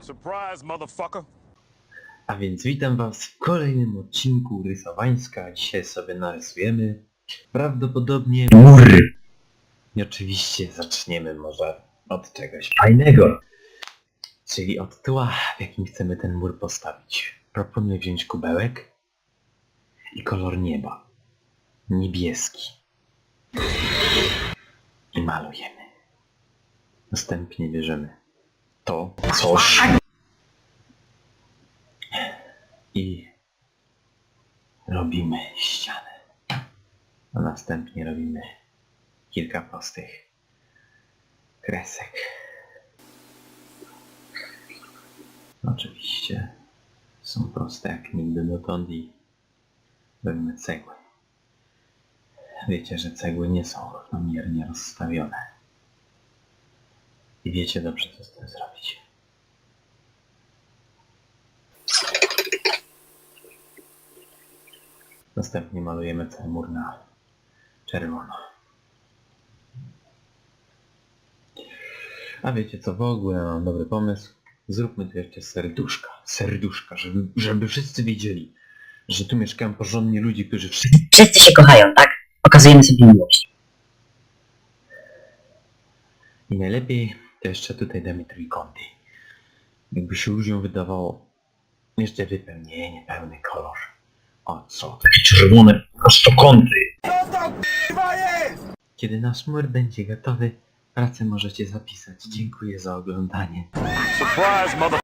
Surprise, motherfucker. A więc witam was w kolejnym odcinku Rysowańska. Dzisiaj sobie narysujemy prawdopodobnie mur. I oczywiście zaczniemy może od czegoś fajnego. Czyli od tła, w jakim chcemy ten mur postawić. Proponuję wziąć kubełek i kolor nieba. Niebieski. I malujemy. Następnie bierzemy to coś i robimy ścianę. A następnie robimy kilka prostych kresek. Oczywiście są proste jak nigdy dotąd i robimy cegły. Wiecie, że cegły nie są równomiernie rozstawione. I wiecie dobrze, co z tym zrobić. Następnie malujemy cały mur na czerwono. A wiecie co, w ogóle mam dobry pomysł. Zróbmy tu jeszcze serduszka. Serduszka, żeby, żeby wszyscy wiedzieli, że tu mieszkają porządni ludzie, którzy wszyscy... Wszyscy się kochają, tak? Okazujemy sobie miłość. I najlepiej to jeszcze tutaj damy trójkąty. Jakby się ludziom wydawało jeszcze wypełnienie, pełny kolor. O co? Takie czerwone prostokąty. Kiedy nasz mur będzie gotowy, pracę możecie zapisać. Dziękuję za oglądanie. Surprise, mother.